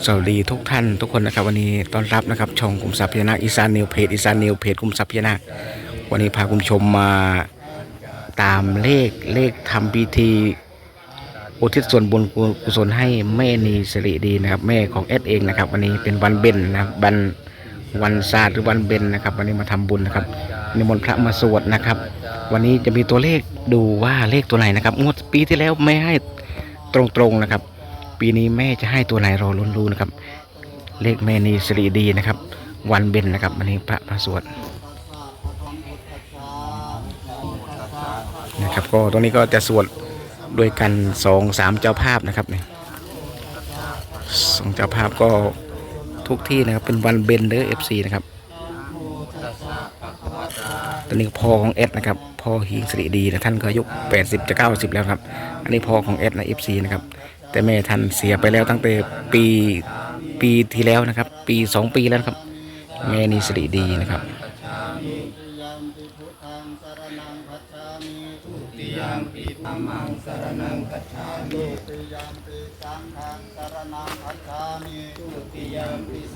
สวัสดีทุกท่านทุกคนนะครับ วันนี้ต้อนรับนะครับช่องกลุ่มทรัพย์พญานาอีสานนิวเพจอีสานนิวเพจกลุ่มทรัพย์พญานาวันนี้พาคุณผู้ชมมาตามเลขเลขทำพิธีอุทิศส่วนบุญกุศลให้แม่นีสิริดีนะครับ แม่ของเอสเองนะครับ วันนี้เป็นวันเบญนะครับวันวันศาสตร์หรือวันเบญนะครับ วันนี้มาทำบุญนะครับนิมนต์พระมาสวดนะครับ วันนี้จะมีตัวเลขดูว่าเลขตัวไหนนะครับงวดปีที่แล้วไม่ให้ตรงๆนะครับ ปีนี้แม่จะให้ตัวไหนรอลุ้นรู้นะครับ เลขแม่นีสิริดีนะครับ วันเบญนะครับวันนี้พระพระสวดนะครับก็ตรงนี้ก็จะสวดด้วยกันสองสามเจ้าภาพนะครับเนี่ยสองเจ้าภาพก็ทุกที่นะครับเป็นวันเบญเด้อเอฟซีนะครับตอนนี้พ่อของเอสนะครับพ่อหิงสิริดีนะท่านก็อายุ80จะ90แล้วครับ อันนี้พ่อของเอสนะเอฟซีนะครับ แต่แม่ท่านเสียไปแล้วตั้งแต่ปีปีที่แล้วนะครับ ปีสองปีแล้วครับ แม่นีสิริดีนะครับ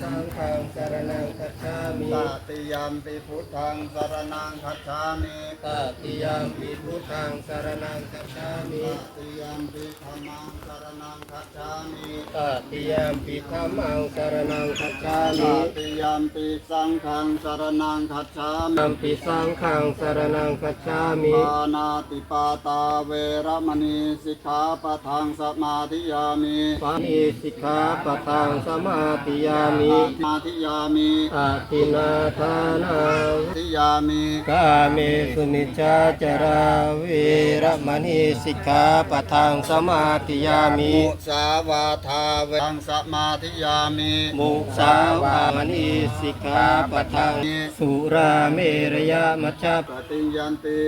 สังฆังสารนังคัจฉามิตติยมปิพุทธังสรนังคัจฉามิตติยมปิพุทธังสารนังคัจฉามิตติยมปิธรรมังสรนังคัจฉามิตติยมปิธัมมังสารนังคัจฉาตมิติยมปิสังฆังสรนังคัจฉามิตัมปิสังฆังสารนังคัจฉามิปานาติปาตาเวรมณีสิกขาปะทังสมาธิยามิปานิสิกขาปะทังสมาธิยามิสมาธิยามิอาทินาทานังทิยามิกาเมสุมิจฉาจาราเวรมณีสิกขาปะทังสมาธิยามิมุสาวาทาเวทังสมาธิยามิมุสาวามณีสิกขาปะทังสุราเมรยมัชฌะปฏิญญันติ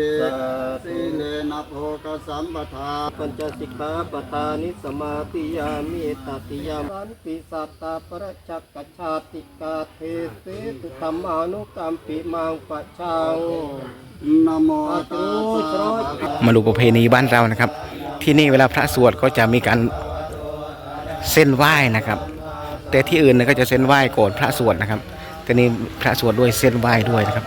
สิเลนะโภคสัมปทาปัญจสิกขาปทานิสมาธิยามิตติยามันติสัตตาประจักกัจฉาติกาเทเสตุธรรมานุกัมปิมังปัจชังนโมตัสสะมาดูประเพณีบ้านเรานะครับ ที่นี่เวลาพระสวดก็จะมีการเส้นไหว้นะครับ แต่ที่อื่นเนี่ยก็จะเส้นไหว้ก่อนพระสวดนะครับแต่นี่พระสวดด้วยเส้นไหว้ด้วยนะครับ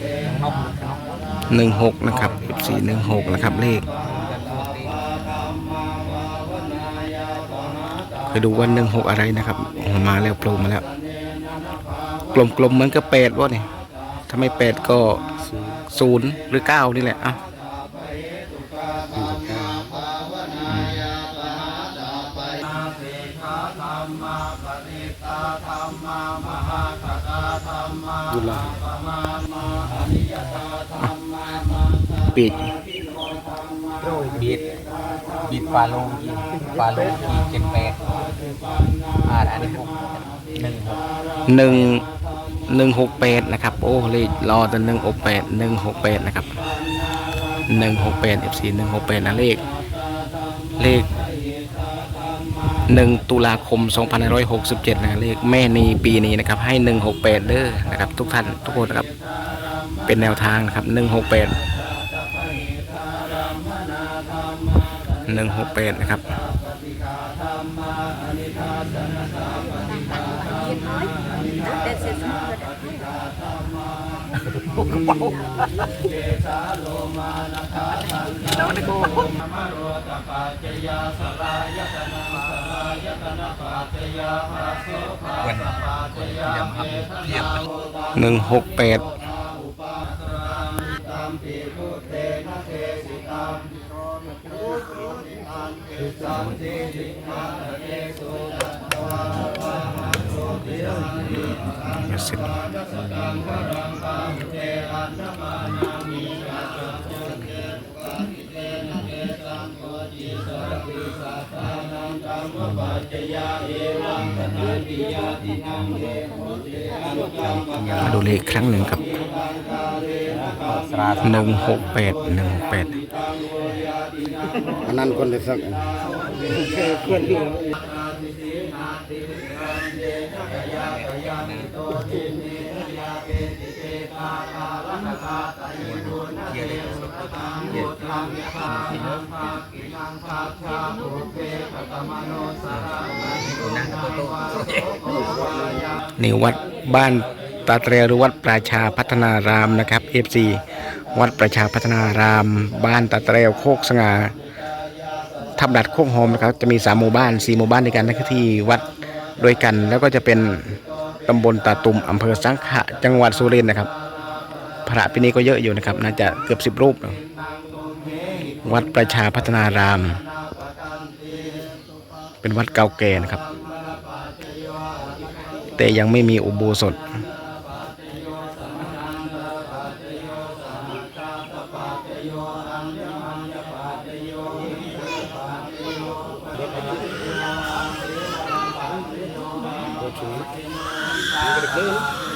หนึ่งหกนะครับสี่หนึ่งหกนะครับเลขเคยดูว่าหนึ่งหกอะไรนะครับ มาแล้วโผล่มาแล้ว กลมๆเหมือนกับแปดวะเนี่ยถ้าไม่แปดก็ศูนย์หรือเก้านี่แหละอะ ปิดบีดบีดฟาโลอีฟาโลอีเจ็ดแปดอ่าอันนี้หกหนึ่งหกหนึ่งหนึ่งหกแปดนะครับ โอ้เลขรอแต่หนึ่งหกแปดหนึ่งหกแปดนะครับหนึ่งหกแปดเอฟซีหนึ่งหกแปดนะเลข เลขหนึ่งตุลาคม 2567 นะเลขแม่นีปีนี้นะครับ ให้ 168 เด้อนะครับ ทุกท่านทุกคนนะครับ เป็นแนวทางนะครับ 168 168นะครับวันยำครับเทียบหนึ่งหกแปดเสร็จ มาดูเลขครั้งหนึ่งครับหนึ่งหกแปดหนึ่งแปด อันนั้นคนเล็กสักเพื่อนที่นี่วัดบ้านตาเตรหรือวัดประชาพัฒนารามนะครับ FC วัดประชาพัฒนาราม บ้านตาเตรโคกสง่าทับดัดโคกหอมนะครับจะมีสามหมู่บ้านสี่หมู่บ้านด้วยกันนะครับที่วัดด้วยกัน แล้วก็จะเป็นตำบลตาตุมอำเภอสังขะจังหวัดสุรินทร์นะครับ พระปีนี้ก็เยอะอยู่นะครับ น่าจะเกือบสิบรูป วัดประชาพัฒนาราม เป็นวัดเก่าแก่นะครับ แต่ยังไม่มีอุโบสถ ห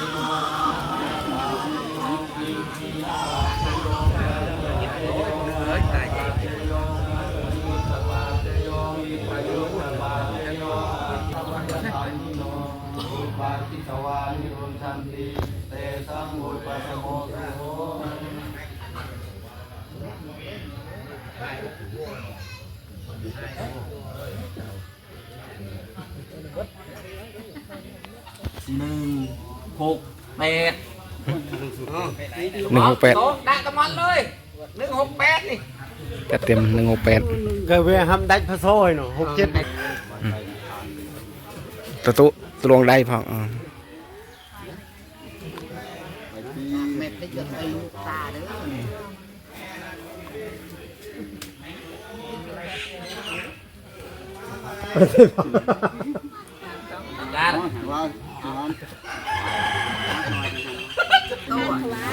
ปดหนึ่งหกแปดโต๊ะดักกระมันเลยหนึ่งหกแปดนี่จะเต็มหนึ่งหกแปดก็เวทำได้พระโซ่หนูหกเจ็ดตะตุตวงได้พออ่า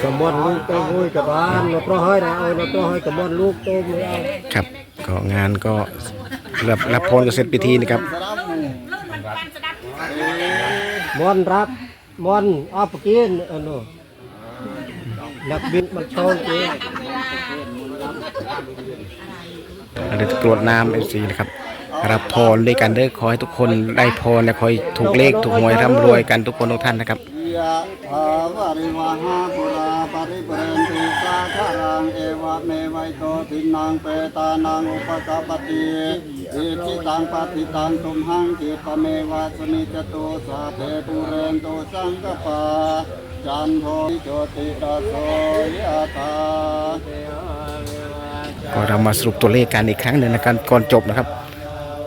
การว่ากระมอนลูกตัวหุ้ยกับบ้านเราตัวห้อยนะเอาเราตัวห้อยกระมอนลูกตัวมือเอาครับก็งานก็รับรับพรก็เสร็จพิธีนะครับสรับหมู่มอนรับมอนเอาไปกินอันนู้นนักบินมันโชว์เองเดี๋ยวจะกรวดน้ำเอฟซีนะครับรับพรด้วยกันเด้อขอให้ทุกคนได้พรและขอให้ถูกเลขถูกหวยร่ำรวยกันทุกคนทุกท่านนะครับยะถาวา ริวหาปุราปริปเรนติสาคารังเอวะเมวัยโตทินังเปตานังอุปกปปติอิจิตังปฏิตังตุมหังกิปะเมวะสมิจตุสาเทปุเรนตุสังกปาจันโทโจติระโสยะถาก็เรามาสรุปตัวเลขกันอีกครั้งหนึ่งนะครับก่อนจบนะครับ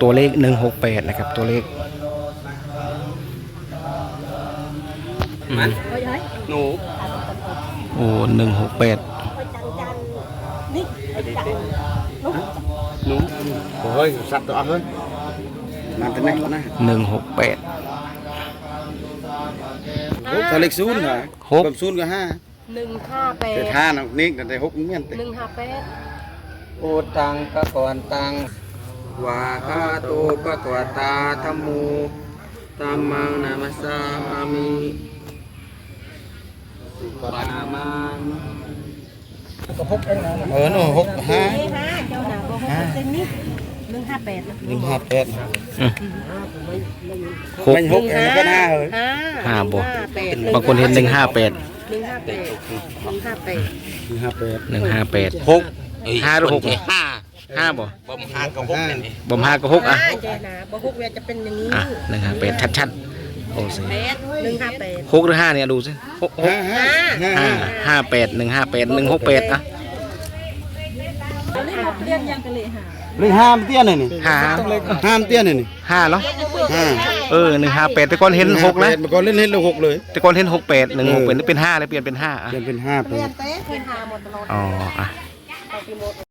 ตัวเลข 168 นะครับ ตัวเลขมันหนู โอ้หนึ่งหกแปดโอ้ยสัตว์ตัวเฮ้ยนั่นเป็นไงนะหนึ่งหกแปดตัวเล็กศูนย์เหรอหกแบบศูนย์ก็ห้าหนึ่งห้าแปแต่ดท่านะนี่แต่หกเงี้ยแต่หนึ่งห้าแปดโอุตังกะก่อนตังวาคาโตปะกวตาธรรมโมตัมมังนามัสสามิ ปามังเออหนูหกห้าห้าเจ้าหน้าบอกหกเซนนิดหนึ่งห้าแปดหนึ่งห้าแปดหกไม่หกเองก็ห้าเลยห้าห้าบ่แปดบางคนเห็นหนึ่งห้าแปดหนึ่งห้าแปดหนึ่งห้าแปดหนึ่งห้าแปดหนึ่งห้าแปดหกห้าหรือหกห้าห้าบ่บ่มหากะหกนี่บ่มห้าก็หกอะห้าเจ้าหน้าบอกหกเวียจะเป็นอย่างนี้อะหนึ่งห้าแปดชัดๆ โอ้สิแปดหนึ่งห้าแปดหกหรือห้าเนี่ยดูสิหกหกห้าห้าห้าห้าห้าแปดหนึ่งห้าแปดหนึ่งหกแปดอะเรียนยังกันเลยค่ะหนึ่งห้ามเตี้ยหน่อยนี่ห้าห้ามเตี้ยหน่อยนี่ห้าเนาะห้าเออหนึ่งห้าแปดแต่ก่อนเห็นหกนะเมื่อก่อนเล่นเล่นเราหกเลย แต่ก่อนเห็นหกแปดหนึ่งหกเป็นเป็นห้าเลยเปลี่ยนเป็นห้าอะเปลี่ยนเป็นห้าแปดเรียนห้าหมดตลอดอ๋ออะ